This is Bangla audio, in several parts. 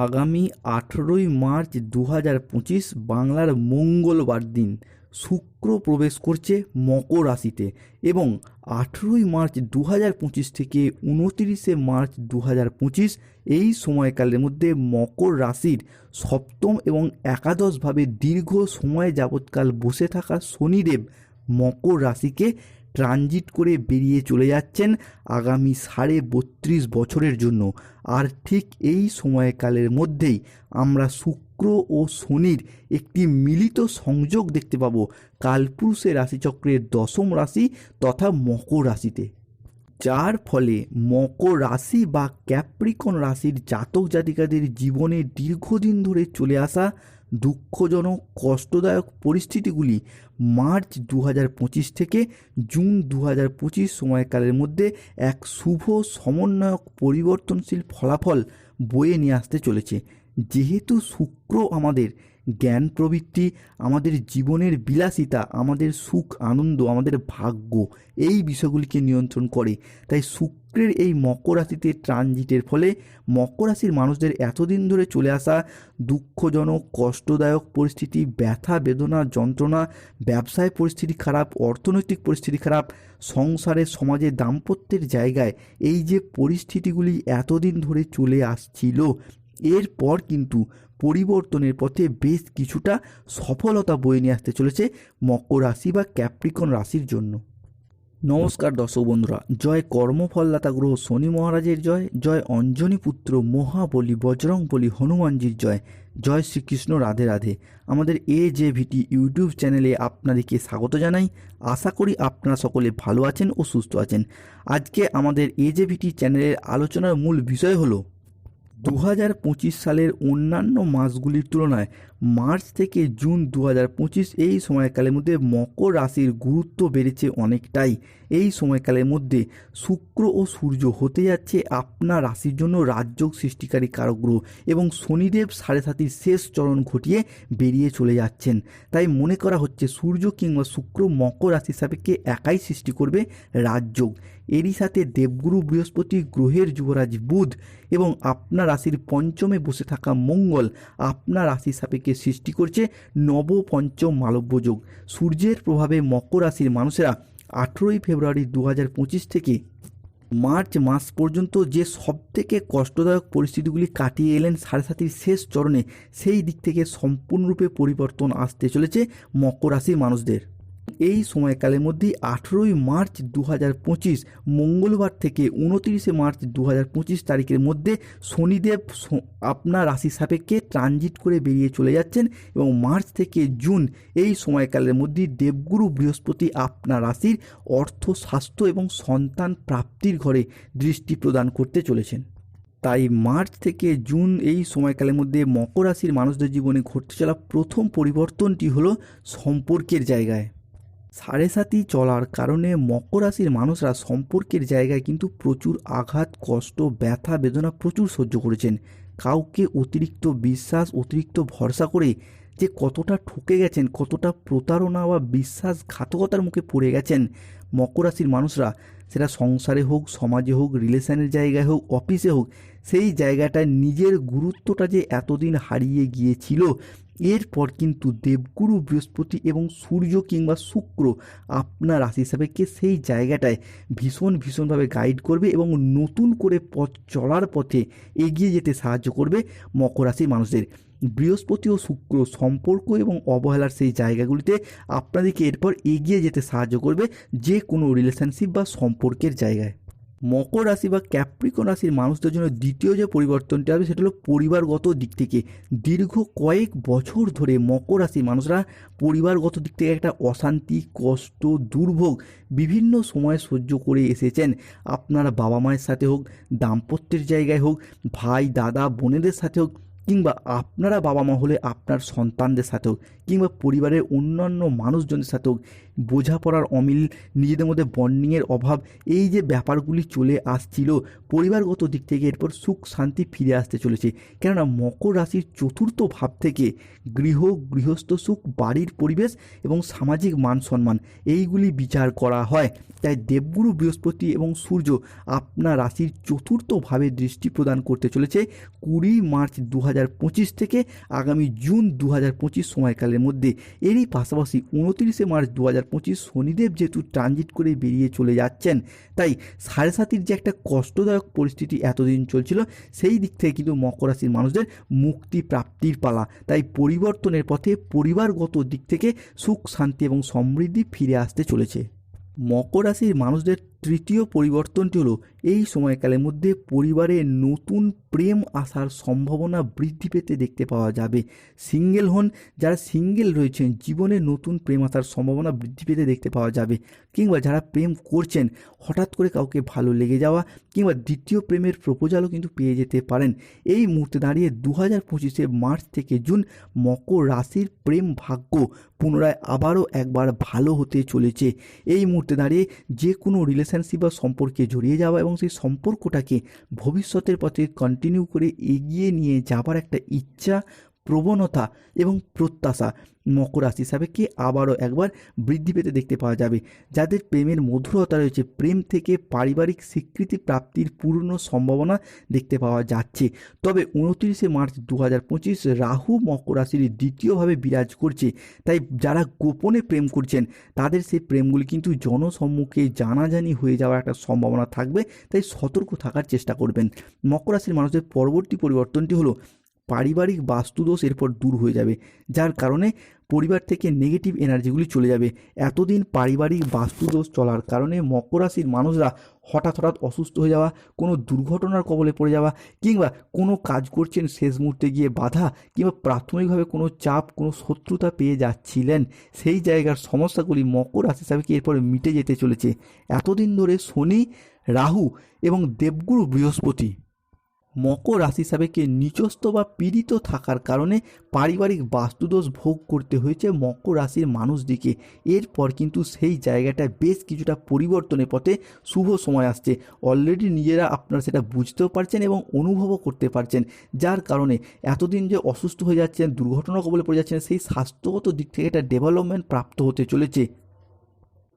আগামী আঠেরোই মার্চ দু হাজার পঁচিশ বাংলার মঙ্গলবার দিন শুক্র প্রবেশ করছে মকর রাশিতে এবং আঠেরোই মার্চ দু হাজার পঁচিশ থেকে উনতিরিশে মার্চ দু হাজার পঁচিশ এই সময়কালের মধ্যে মকর রাশির সপ্তম এবং একাদশভাবে দীর্ঘ সময় যাবৎকাল বসে থাকা শনিদেব মকর রাশিকে ট্রানজিট করে বেরিয়ে চলে যাচ্ছেন আগামী সাড়ে বত্রিশ বছরের জন্য। আর ঠিক এই সময়কালের মধ্যেই আমরা শুক্র ও শনির একটি মিলিত সংযোগ দেখতে পাব কালপুরুষের রাশিচক্রের দশম রাশি তথা মকর রাশিতে। যার ফলে মকর রাশি বা ক্যাপ্রিকন রাশির জাতক জাতিকাদের জীবনে দীর্ঘদিন ধরে চলে আসা দুঃখজনক, কষ্টদায়ক পরিস্থিতিগুলি মার্চ দু হাজার পঁচিশ থেকে জুন দু হাজার পঁচিশ সময়কালের মধ্যে এক শুভ সমন্বয়ক পরিবর্তনশীল ফলাফল বয়ে নিয়ে আসতে চলেছে। যেহেতু শুক্র আমাদের জ্ঞান প্রবৃত্তি, আমাদের জীবনের বিলাসিতা, আমাদের সুখ, আনন্দ, আমাদের ভাগ্য, এই বিষয়গুলিকে নিয়ন্ত্রণ করে। তাই শুক্রের এই মকর রাশিতে ট্রানজিটের ফলে মকর রাশির মানুষদের এতদিন ধরে চলে আসা দুঃখজনক, কষ্টদায়ক পরিস্থিতি, ব্যথা, বেদনা, যন্ত্রণা, ব্যবসায় পরিস্থিতি খারাপ, অর্থনৈতিক পরিস্থিতি খারাপ, সংসারে, সমাজে দাম্পত্যের জায়গায় এই যে পরিস্থিতিগুলি এতদিন ধরে চলে আসছিল এরপর কিন্তু পরিবর্তনের পথে বেশ কিছুটা সফলতা বয়ে নিয়ে আসতে চলেছে মকর রাশি বা ক্যাপ্রিকন রাশির জন্য। নমস্কার দর্শক বন্ধুরা, জয় কর্মফলদাতা গ্রহ শনি মহারাজের জয় জয় অঞ্জনী পুত্র মহাবলী বজরং বলি হনুমানজির জয় জয় শ্রীকৃষ্ণ রাধে রাধে। আমাদের এ জে ভিটি ইউটিউব চ্যানেলে আপনাদেরকে স্বাগত জানাই। আশা করি আপনারা সকলে ভালো আছেন ও সুস্থ আছেন। আজকে আমাদের এ জে ভিটি চ্যানেলের আলোচনার মূল বিষয় হলো দু হাজার পঁচিশ সালের অন্যান্য মাসগুলির তুলনায় মার্চ থেকে জুন দু হাজার পঁচিশ এই সময়কালের মধ্যে মকর রাশির গুরুত্ব বেড়েছে অনেকটাই। এই সময়কালের মধ্যে শুক্র ও সূর্য হতে যাচ্ছে আপনার রাশির জন্য রাজযোগ সৃষ্টিকারী কারক গ্রহ এবং শনিদেব সাড়ে সাতির শেষ চরণ ঘটিয়ে বেরিয়ে চলে যাচ্ছেন। তাই মনে করা হচ্ছে সূর্য কিংবা শুক্র মকর রাশির সাপেক্ষে একাই সৃষ্টি করবে রাজযোগ। এরই সাথে দেবগুরু বৃহস্পতি গ্রহের যুবরাজ বুধ এবং আপনার রাশির পঞ্চমে বসে থাকা মঙ্গল আপনার রাশির সাপেক্ষে সৃষ্টি করছে নবপঞ্চম মালব্য যোগ। সূর্যের প্রভাবে মকর রাশির মানুষেরা আঠেরোই ফেব্রুয়ারি দু হাজার পঁচিশ থেকে মার্চ মাস পর্যন্ত যে সবথেকে কষ্টদায়ক পরিস্থিতিগুলি কাটিয়ে এলেন সাড়ে সাতির শেষ চরণে, সেই দিক থেকে সম্পূর্ণরূপে পরিবর্তন আসতে চলেছে মকর রাশির মানুষদের। এই সময়কালের মধ্যে আঠেরোই মার্চ দু হাজার পঁচিশ, মঙ্গলবার থেকে উনতিরিশে মার্চ দু হাজার পঁচিশ তারিখের মধ্যে শনিদেব আপনার রাশি সাপেক্ষে ট্রানজিট করে বেরিয়ে চলে যাচ্ছেন এবং মার্চ থেকে জুন এই সময়কালের মধ্যে দেবগুরু বৃহস্পতি আপনার রাশির অর্থ, স্বাস্থ্য এবং সন্তান প্রাপ্তির ঘরে দৃষ্টি প্রদান করতে চলেছেন। তাই মার্চ থেকে জুন এই সময়কালের মধ্যে মকর রাশির মানুষদের জীবনে ঘটতে চলা প্রথম পরিবর্তনটি হলো সম্পর্কের জায়গায়। সাড়ে সাতি চলার কারণে মকর রাশির মানুষরা সম্পর্কের জায়গায় কিন্তু প্রচুর আঘাত, কষ্ট, ব্যথা, বেদনা প্রচুর সহ্য করেছেন। কাউকে অতিরিক্ত বিশ্বাস, অতিরিক্ত ভরসা করে যে কতটা ঠকে গেছেন, কতটা প্রতারণা বা বিশ্বাসঘাতকতার মুখে পড়ে গেছেন মকর রাশির মানুষরা, সেটা সংসারে হোক, সমাজে হোক, রিলেশনের জায়গায় হোক, অফিসে হোক, সেই জায়গাটায় নিজের গুরুত্বটা যে এতদিন হারিয়ে গিয়েছিল এরপর কিন্তু দেবগুরু বৃহস্পতি এবং সূর্য কিংবা শুক্র আপনার রাশি সাপেক্ষে সেই জায়গাটায় ভীষণ ভীষণভাবে গাইড করবে এবং নতুন করে পথ চলার পথে এগিয়ে যেতে সাহায্য করবে মকর রাশির মানুষদের। বৃহস্পতি ও শুক্র সম্পর্ক এবং অবহেলার সেই জায়গাগুলিতে আপনাদেরকে এরপর এগিয়ে যেতে সাহায্য করবে যে কোনো রিলেশনশিপ বা সম্পর্কের জায়গায়। মকর রাশি বা ক্যাপ্রিকন রাশির মানুষদের জন্য দ্বিতীয় যে পরিবর্তনটি আসবে সেটা হলো পরিবারগত দিক থেকে। দীর্ঘ কয়েক বছর ধরে মকর রাশির মানুষরা পরিবারগত দিক থেকে একটা অশান্তি, কষ্ট, দুর্ভোগ বিভিন্ন সময় সহ্য করে এসেছেন। আপনার বাবা মায়ের সাথে হোক, দাম্পত্যের জায়গায় হোক, ভাই, দাদা, বোনেদের সাথে হোক কিংবা আপনারা বাবা মা হলে আপনার সন্তানদের সাথেও কিংবা পরিবারের অন্যান্য মানুষজনের সাথেও বোঝাপড়ার অমিল, নিজেদের মধ্যে বন্ডিংয়ের অভাব, এই যে ব্যাপারগুলি চলে আসছিল, পরিবারগত দিক থেকে এরপর সুখ শান্তি ফিরে আসতে চলেছে। কেননা মকর রাশির চতুর্থ ভাব থেকে গৃহ, গৃহস্থ সুখ, বাড়ির পরিবেশ এবং সামাজিক মান সম্মান, এইগুলি বিচার করা হয়। তাই দেবগুরু, বৃহস্পতি এবং সূর্য আপনার রাশির চতুর্থ ভাবে দৃষ্টি প্রদান করতে চলেছে। কুড়ি মার্চ দু হাজার থেকে আগামী জুন দু হাজার পঁচিশ সময়কালের মধ্যে। এরই পাশাপাশি উনত্রিশে মার্চ দু হাজার পঁচিশ শনিদেব যেহেতু ট্রানজিট করে বেরিয়ে চলে যাচ্ছেন, তাই সাড়ে সাতির যে একটা কষ্টদায়ক পরিস্থিতি এতদিন চলছিল, সেই দিক থেকে কিন্তু মকর রাশির মানুষদের মুক্তি প্রাপ্তির পালা। তাই পরিবর্তনের পথে পরিবারগত দিক থেকে সুখ, শান্তি এবং সমৃদ্ধি ফিরে আসতে চলেছে। মকর রাশির মানুষদের তৃতীয় পরিবর্তনটি হলো, এই সময়কালের মধ্যে পরিবারে নতুন প্রেম আসার সম্ভাবনা বৃদ্ধি পেতে দেখতে পাওয়া যাবে। সিঙ্গেল হন, যারা সিঙ্গেল রয়েছেন, জীবনে নতুন প্রেম আসার সম্ভাবনা বৃদ্ধি পেতে দেখতে পাওয়া যাবে। কিংবা যারা প্রেম করছেন, হঠাৎ করে কাউকে ভালো লেগে যাওয়া কিংবা দ্বিতীয় প্রেমের প্রপোজালও কিন্তু পেয়ে যেতে পারেন। এই মুহূর্তে দাঁড়িয়ে দু হাজার পঁচিশে মার্চ থেকে জুন মকর রাশির প্রেম ভাগ্য পুনরায় আবারও একবার ভালো হতে চলেছে। এই মুহূর্তে দাঁড়িয়ে যে কোনো রিলেশনশিপ বা সম্পর্কে জড়িয়ে যাওয়া এবং সেই সম্পর্কটাকে ভবিষ্যতের পথে কন্টিনিউ করে এগিয়ে নিয়ে যাবার একটা ইচ্ছা প্রবণতা এবং প্রত্যাশা। মকর রাশি সাপেক্ষে আবারও একবার বৃদ্ধি পেতে দেখতে পাওয়া যাবে? যাদের প্রেমের মধুরতা রয়েছে, প্রেম থেকে পারিবারিক স্বীকৃতি প্রাপ্তির পূর্ণ সম্ভাবনা দেখতে পাওয়া যাচ্ছে। তবে উনত্রিশে মার্চ দু হাজার পঁচিশ রাহু মকর রাশির দ্বিতীয়ভাবে বিরাজ করছে। তাই যারা গোপনে প্রেম করছেন, তাদের সেই প্রেমগুলি কিন্তু জনসম্মুখে জানাজানি হয়ে যাওয়ার একটা সম্ভাবনা থাকবে। তাই সতর্ক থাকার চেষ্টা করবেন। মকর রাশির মানুষের পরবর্তী পরিবর্তনটি হলো পারিবারিক বাস্তুদোষ এরপর দূর হয়ে যাবে, যার কারণে পরিবার থেকে নেগেটিভ এনার্জিগুলি চলে যাবে। এতদিন পারিবারিক বাস্তুদোষ চলার কারণে মকর রাশির মানুষরা হঠাৎ হঠাৎ অসুস্থ হয়ে যাওয়া, কোনো দুর্ঘটনার কবলে পড়ে যাওয়া, কিংবা কোনো কাজ করছেন শেষ মুহূর্তে গিয়ে বাধা, কিংবা প্রাথমিকভাবে কোনো চাপ, কোনো শত্রুতা পেয়ে যাচ্ছিলেন, সেই জায়গার সমস্যাগুলি মকর রাশি হিসাবে কি এরপরে মিটে যেতে চলেছে। এতদিন ধরে শনি, রাহু এবং দেবগুরু বৃহস্পতি মকর রাশি সাবেকে নিচস্থ বা পীড়িত থাকার কারণে পারিবারিক বাস্তুদোষ ভোগ করতে হয়েছে মকর রাশির মানুষদিকে এরপর কিন্তু সেই জায়গাটায় বেশ কিছুটা পরিবর্তনের পথে শুভ সময় আসছে। অলরেডি নিজেরা আপনারা সেটা বুঝতেও পারছেন এবং অনুভবও করতে পারছেন। যার কারণে এতদিন যে অসুস্থ হয়ে যাচ্ছেন দুর্ঘটনা কবলে পড়ে যাচ্ছেন, সেই স্বাস্থ্যগত দিক থেকে একটা ডেভেলপমেন্ট প্রাপ্ত হতে চলেছে।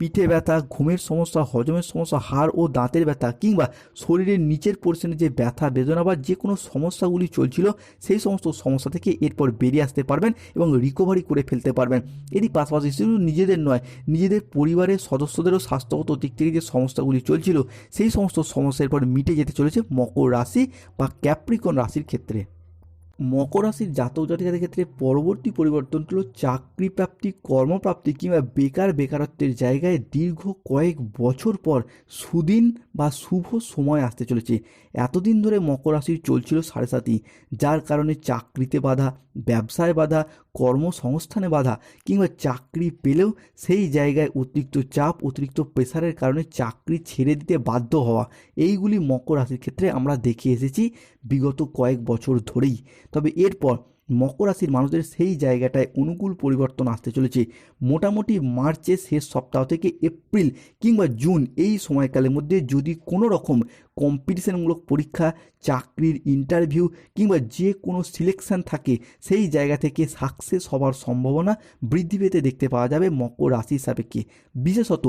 পিঠে ব্যথা, ঘুমের সমস্যা, হজমের সমস্যা, হাড় ও দাঁতের ব্যথা কিংবা শরীরের নিচের পোর্শনে যে ব্যথা, বেদনা বা যে কোনো সমস্যাগুলি চলছিল, সেই সমস্ত সমস্যা থেকে এরপর বেরিয়ে আসতে পারবেন এবং রিকভারি করে ফেলতে পারবেন। এরই পাশাপাশি শুধু নিজেদের নয়, নিজেদের পরিবারের সদস্যদেরও স্বাস্থ্যগত দিক থেকে যে সমস্যাগুলি চলছিল, সেই সমস্ত সমস্যার পর মিটে যেতে চলেছে মকর রাশি বা ক্যাপ্রিকন রাশির ক্ষেত্রে। মকর রাশির জাতক জাতিকাদের ক্ষেত্রে পরবর্তী পরিবর্তন হলো চাকরি প্রাপ্তি কর্মপ্রাপ্তি কিংবা বেকার বেকারত্বের জায়গায় দীর্ঘ কয়েক বছর পর সুদিন বা শুভ সময় আসতে চলেছে। এতদিন ধরে মকর রাশির চলছিল সাড়ে সাতই, যার কারণে চাকরিতে বাধা, ব্যবসায় বাধা, কর্মসংস্থানে বাধা কিংবা চাকরি পেলেও সেই জায়গায় অতিরিক্ত চাপ, অতিরিক্ত প্রেসারের কারণে চাকরি ছেড়ে দিতে বাধ্য হওয়া। এইগুলি মকর রাশির ক্ষেত্রে আমরা দেখে এসেছি বিগত কয়েক বছর ধরেই। তবে এরপর মকর রাশির মানুষদের সেই জায়গাটায় অনুকূল পরিবর্তন আসতে চলেছে। মোটামুটি মার্চের শেষ সপ্তাহ থেকে এপ্রিল কিংবা জুন এই সময়কালের মধ্যে যদি কোনো রকম কম্পিটিশনমূলক পরীক্ষা, চাকরির ইন্টারভিউ কিংবা যে কোনো সিলেকশন থাকে, সেই জায়গা থেকে সাকসেস হওয়ার সম্ভাবনা বৃদ্ধি পেতে দেখতে পাওয়া যাবে মকর রাশি সাপেক্ষে। বিশেষত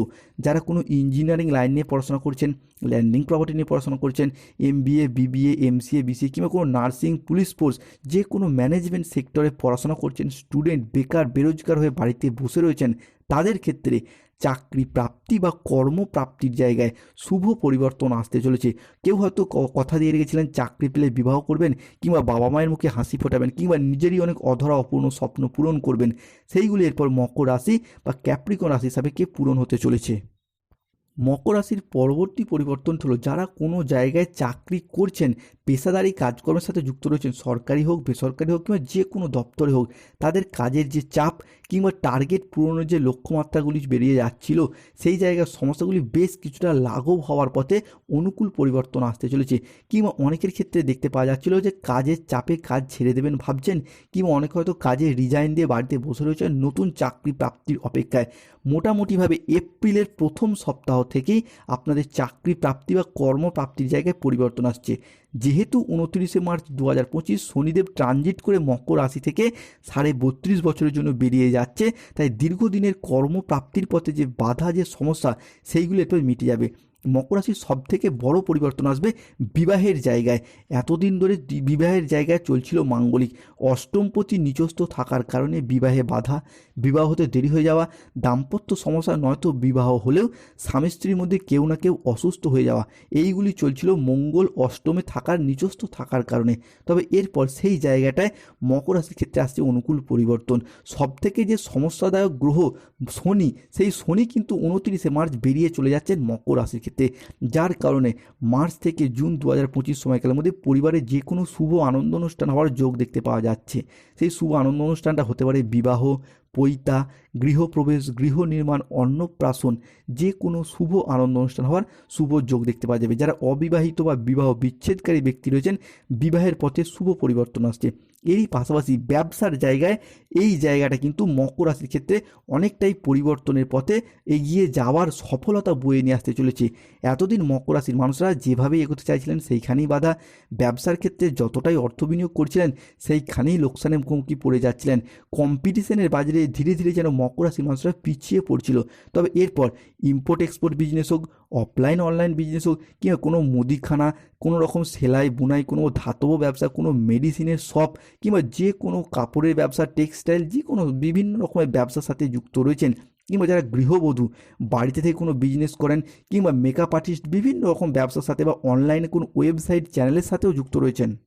যারা কোনো ইঞ্জিনিয়ারিং লাইন নিয়ে পড়াশোনা করছেন ল্যান্ডিং প্রপার্টি নিয়ে পড়াশোনা করছেন MBA BBA MCA BCA কিংবা কোনো নার্সিং পুলিশ ফোর্স যে কোনো ম্যানেজমেন্ট সেক্টরে পড়াশোনা করছেন স্টুডেন্ট বেকার, বেরোজগার হয়ে বাড়িতে বসে রয়েছেন তাদের ক্ষেত্রে চাকরি প্রাপ্তি বা কর্মপ্রাপ্তির জায়গায় শুভ পরিবর্তন আসতে চলেছে। কেউ হয়তো কথা দিয়ে রেখেছিলেন, চাকরি পেলে বিবাহ করবেন কিংবা বাবা মায়ের মুখে হাসি ফোটাবেন কিংবা নিজেরই অনেক অধরা অপূর্ণ স্বপ্ন পূরণ করবেন। সেইগুলি এরপর মকর রাশি বা ক্যাপ্রিকন রাশি কে পূরণ হতে চলেছে। মকর রাশির পরবর্তী পরিবর্তন হলো যারা কোনো জায়গায় চাকরি করছেন, পেশাদারি কাজকর্মের সাথে যুক্ত রয়েছেন, সরকারি হোক, বেসরকারি হোক কিংবা যে কোনো দপ্তরে হোক, তাদের কাজের যে চাপ কিংবা টার্গেট পূরণের যে লক্ষ্যমাত্রাগুলি বেরিয়ে যাচ্ছিল, সেই জায়গার সমস্যাগুলি বেশ কিছুটা লাঘব হওয়ার পথে অনুকূল পরিবর্তন আসতে চলেছে। কিংবা অনেকের ক্ষেত্রে দেখতে পাওয়া যাচ্ছিল যে কাজের চাপে কাজ ছেড়ে দেবেন ভাবছেন, কিংবা অনেকে হয়তো কাজে রিজাইন দিয়ে বাড়িতে বসে রয়েছে নতুন চাকরি প্রাপ্তির অপেক্ষায়। মোটামুটিভাবে এপ্রিলের প্রথম সপ্তাহ থেকেই আপনাদের চাকরি প্রাপ্তি বা কর্মপ্রাপ্তির জায়গায় পরিবর্তন আসছে। যেহেতু উনত্রিশে মার্চ দু হাজার পঁচিশ শনিদেব ট্রানজিট করে মকর রাশি থেকে সাড়ে বত্রিশ বছরের জন্য বেরিয়ে যাচ্ছে, তাই দীর্ঘদিনের কর্মপ্রাপ্তির পথে যে বাধা, যে সমস্যা, সেইগুলো একটু মিটে যাবে। মকর রাশির সব থেকে বড় পরিবর্তন আসবে বিবাহের জায়গায়। এতদিন ধরে বিবাহের জায়গায় চলছিল মাঙ্গলিক। অষ্টমপতি নিচস্থ থাকার কারণে বিবাহে বাধা, বিবাহ হতে দেরি হয়ে যাওয়া, দাম্পত্য সমস্যা নয়তো বিবাহ হলেও স্বামী স্ত্রীর মধ্যে কেউ না কেউ অসুস্থ হয়ে যাওয়া। এইগুলি চলছিল মঙ্গল অষ্টমে থাকার নিচস্থ থাকার কারণে। তবে এরপর সেই জায়গাটায় মকর রাশির ক্ষেত্রে আসছে অনুকূল পরিবর্তন। সব থেকে যে সমস্যাদায়ক গ্রহ শনি, সেই শনি কিন্তু উনত্রিশে মার্চ বেরিয়ে চলে যাচ্ছেন মকর রাশির ক্ষেত্রে। যার কারণে মার্চ থেকে জুন দু হাজার পঁচিশ সময়কালের মধ্যে পরিবারে যে কোনো শুভ আনন্দ অনুষ্ঠান হওয়ার যোগ দেখতে পাওয়া যাচ্ছে। সেই শুভ আনন্দ অনুষ্ঠানটা হতে পারে বিবাহ পৈতা, গৃহপ্রবেশ গৃহ নির্মাণ অন্নপ্রাশন, যে কোনো শুভ আনন্দ অনুষ্ঠান হওয়ার শুভ যোগ দেখতে পাওয়া যাবে। যারা অবিবাহিত বা বিবাহ বিচ্ছেদকারী ব্যক্তি রয়েছেন, বিবাহের পথে শুভ পরিবর্তন আসছে। এরই পাশাপাশি ব্যবসার জায়গায় এই জায়গাটা কিন্তু মকর রাশির ক্ষেত্রে অনেকটাই পরিবর্তনের পথে এগিয়ে যাওয়ার সফলতা বয়ে নিয়ে আসতে চলেছে। এতদিন মকর রাশির মানুষরা যেভাবে এগোতে চাইছিলেন, সেইখানেই বাধা। ব্যবসার ক্ষেত্রে যতটাই অর্থ বিনিয়োগ করছিলেন, সেইখানেই লোকসানের মুখোমুখি পড়ে যাচ্ছিলেন। কম্পিটিশনের বাজারে ধীরে ধীরে যেন মকর রাশির মানুষরা পিছিয়ে পড়ছিল। তবে এরপর ইম্পোর্ট এক্সপোর্ট বিজনেস হোক অফলাইন অনলাইন বিজনেস হোক, কিংবা কোনো মুদিখানা, কোনো রকম সেলাই, বুনাই, কোনো ধাতব ব্যবসা, কোনো মেডিসিনের শপ কিংবা যে কোনো কাপড়ের ব্যবসা টেক্সটাইল যে কোনো বিভিন্ন রকমের ব্যবসার সাথে যুক্ত রয়েছেন, কিংবা যারা গৃহবধূ, বাড়িতে থেকে কোনো বিজনেস করেন, কিংবা মেকআপ আর্টিস্ট বিভিন্ন রকম ব্যবসার সাথে বা অনলাইনে কোনো ওয়েবসাইট চ্যানেলের সাথেও যুক্ত রয়েছেন।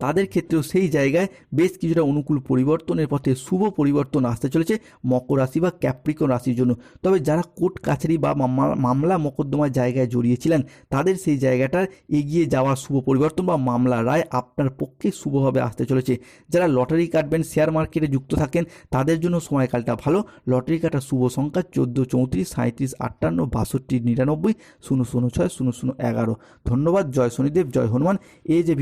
তাদের ক্ষেত্রেও সেই জায়গায় বেশ কিছুটা অনুকূল পরিবর্তনের পথে শুভ পরিবর্তন আসতে চলেছে মকর রাশি বা ক্যাপ্রিকন রাশির জন্য। তবে যারা কোর্ট কাছারি বা মামলা- মোকদ্দমার জায়গায় জড়িয়েছিলেন, তাদের সেই জায়গাটার এগিয়ে যাওয়ার শুভ পরিবর্তন বা মামলা রায় আপনার পক্ষে শুভভাবে আসতে চলেছে। যারা লটারি কাটবেন, শেয়ার মার্কেটে যুক্ত থাকেন, তাদের জন্য সময়কালটা ভালো। লটারি কাটার শুভ সংখ্যা চোদ্দ, চৌত্রিশ সাঁত্রিশ আটান্ন, বাষট্টি, নিরানব্বই, শূন্য শূন্য, ছয়, শূন্য শূন্য, এগারো। ধন্যবাদ, জয় শনিদেব, জয় হনুমান। এই যে